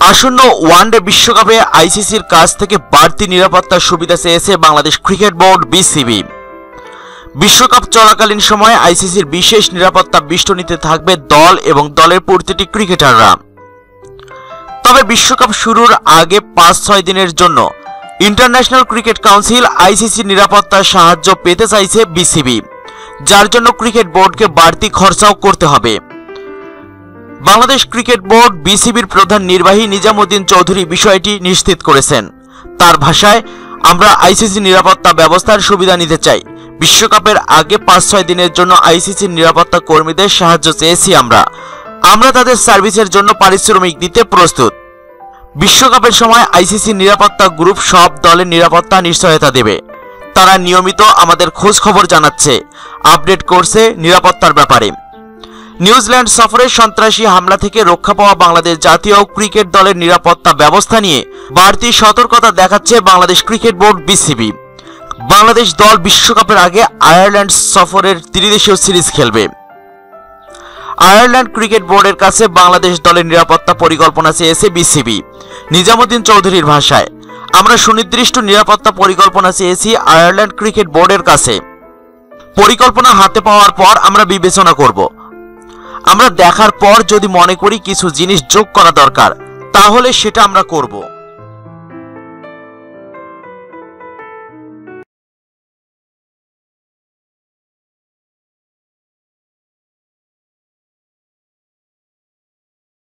আসন্ন ওয়ানডে বিশ্বকাপে আইসিসির কাছ থেকে বাড়তি নিরাপত্তার সুবিধা চেয়েছে বাংলাদেশ ক্রিকেট বোর্ড বিসিবি। বিশ্বকাপ চলাকালীন সময়ে আইসিসির বিশেষ নিরাপত্তা বিষ্টনীতে থাকবে দল এবং দলের প্রতিটি ক্রিকেটাররা। তবে বিশ্বকাপ শুরুর আগে পাঁচ ছয় দিনের জন্য ইন্টারন্যাশনাল ক্রিকেট কাউন্সিল আইসিসি নিরাপত্তার সাহায্য পেতে চাইছে বিসিবি, যার জন্য ক্রিকেট বোর্ডকে বাড়তি খরচাও করতে হবে। বাংলাদেশ ক্রিকেট বোর্ড বিসিবির প্রধান নির্বাহী নিজামুদ্দিন চৌধুরী বিষয়টি নিশ্চিত করেছেন। তার ভাষায়, আমরা আইসিসি নিরাপত্তা ব্যবস্থার সুবিধা নিতে চাই। বিশ্বকাপের আগে পাঁচ ছয় দিনের জন্য আইসিসি নিরাপত্তা কর্মীদের সাহায্য চেয়েছি আমরা। আমরা তাদের সার্ভিসের জন্য পারিশ্রমিক দিতে প্রস্তুত। বিশ্বকাপের সময় আইসিসি নিরাপত্তা গ্রুপ সব দলের নিরাপত্তা নিশ্চয়তা দেবে। তারা নিয়মিত আমাদের খোঁজ খবর জানাচ্ছে, আপডেট করছে নিরাপত্তার ব্যাপারে। নিউজিল্যান্ড সফরে সন্ত্রাসী হামলা থেকে রক্ষা পাওয়া বাংলাদেশ জাতীয় ক্রিকেট দলের নিরাপত্তা ব্যবস্থা নিয়ে বাড়তি সতর্কতা দেখাচ্ছে Bangladesh cricket board BCB. Bangladesh দল বিশ্বকাপের আগে আয়ারল্যান্ড সফরের ত্রিদেশীয় সিরিজ খেলবে। আয়ারল্যান্ড ক্রিকেট বোর্ডের কাছে বাংলাদেশ দলের নিরাপত্তা পরিকল্পনা চেয়েছে বিসিবি, নিজামুদ্দিন চৌধুরীর ভাষায়। আমরা সুনির্দিষ্ট নিরাপত্তা পরিকল্পনা চেয়েছি আয়ারল্যান্ড ক্রিকেট বোর্ডের কাছে। পরিকল্পনা হাতে পাওয়ার পর আমরা বিবেচনা করব। আমরা দেখার পর যদি মনে করি কিছু জিনিস যোগ করা দরকার, তাহলে সেটা আমরা করব।